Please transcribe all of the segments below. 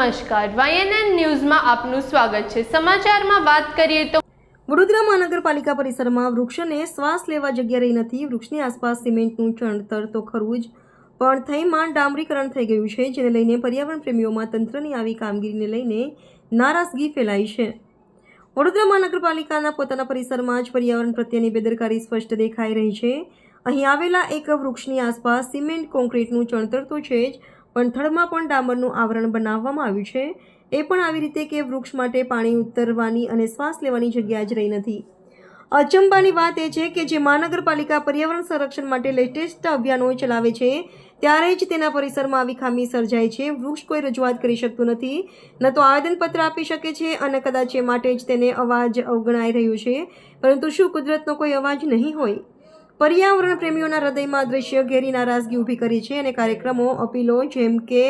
નમસ્કાર. વાયએનએન ન્યૂઝમાં આપનું સ્વાગત છે. સમાચારમાં વાત કરીએ તો વડોદરા મહાનગરપાલિકા પરિસરમાં વૃક્ષને શ્વાસ લેવા જગ્યા રહી નથી. વૃક્ષની આસપાસ સિમેન્ટનું ચણતર તો ખરું જ, પણ થઈમાં ડામરીકરણ થઈ ગયું છે, જેને લઈને પર્યાવરણ પ્રેમીઓમાં તંત્રની આવી કામગીરીને લઈને નારાજગી ફેલાઈ છે. વડોદરા મહાનગરપાલિકાના પોતાના પરિસરમાં જ પર્યાવરણ પ્રત્યેની બેદરકારી સ્પષ્ટ દેખાઈ રહી છે. અહીં આવેલા એક વૃક્ષની આસપાસ સિમેન્ટ, કોન્ક્રીટનું ચણતર તો છે જ પણ થડમાં પણ ડામરનું આવરણ બનાવવામાં આવ્યું છે. એ પણ આવી રીતે કે વૃક્ષ માટે પાણી ઉતરવાની અને શ્વાસ લેવાની જગ્યા જ રહી નથી. અચંબાની વાત એ છે કે જે મહાનગરપાલિકા પર્યાવરણ સંરક્ષણ માટે લેટેસ્ટ અભિયાનો ચલાવે છે, ત્યારે જ તેના પરિસરમાં આવી ખામી સર્જાય છે. વૃક્ષ કોઈ રજૂઆત કરી શકતું નથી, ન તો આવેદનપત્ર આપી શકે છે અને કદાચ એ માટે જ તેને અવાજ અવગણાઈ રહ્યો છે. પરંતુ શું કુદરતનો કોઈ અવાજ નહીં હોય? પર્યાવરણ પ્રેમીઓના હૃદયમાં દ્રશ્ય ઘેરી નારાજગી ઊભી કરી છે અને કાર્યક્રમો અપીલો, જેમ કે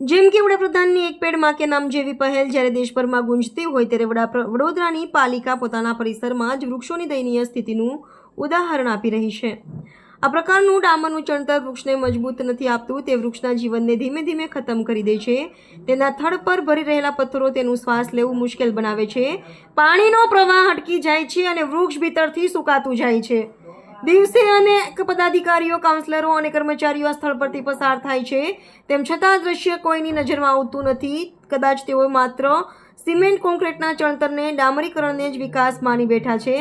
જેમ કે વડાપ્રધાનની એક પેડમાં કે નામ જેવી પહેલ જ્યારે દેશભરમાં ગુંજતી હોય ત્યારે વડા વડોદરાની પાલિકા પોતાના પરિસરમાં જ વૃક્ષોની દયનીય સ્થિતિનું ઉદાહરણ આપી રહી છે. આ પ્રકારનું ડામરનું ચણતર વૃક્ષને મજબૂત નથી આપતું, તે વૃક્ષના જીવનને ધીમે ધીમે ખતમ કરી દે છે. તેના થડ પર ભરી રહેલા પથ્થરો તેનું શ્વાસ લેવું મુશ્કેલ બનાવે છે. પાણીનો પ્રવાહ અટકી જાય છે અને વૃક્ષ ભીતરથી સુકાતું જાય છે. દિવસે અનેક પદાધિકારીઓ કાઉન્સિલરો અને કર્મચારીઓ સ્થળ પરથી પસાર થાય છે. તેમ છતાં દ્રશ્ય કોઈની નજરમાં આવતું નથી. કદાચ તેઓ માત્ર સિમેન્ટ કોન્ક્રીટના ચણતરને ડામરીકરણને જ વિકાસ માની બેઠા છે.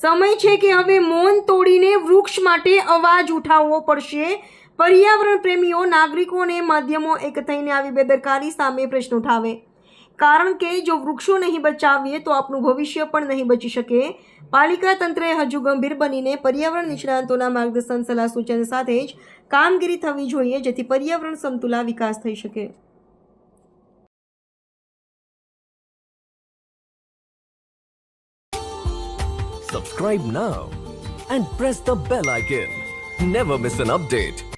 સમય છે કે હવે મૌન તોડીને વૃક્ષ માટે અવાજ ઉઠાવવો પડશે. પર્યાવરણ પ્રેમીઓ, નાગરિકો અને માધ્યમો એક થઈને આવી બેદરકારી સામે પ્રશ્ન ઉઠાવે. કારણ કે જો વૃક્ષો નહીં બચાવીએ તો આપણું ભવિષ્ય પણ નહીં બચી શકે પાલિકા તંત્રએ હજુ ગંભીર બનીને પર્યાવરણ નિષ્ણાંતોના માર્ગદર્શન, સલાહ સૂચન સાથે જ કામગીરી થવી જોઈએ જેથી પર્યાવરણ સમતુલા વિકાસ થઈ શકે Subscribe now and press the bell icon. Never miss an update.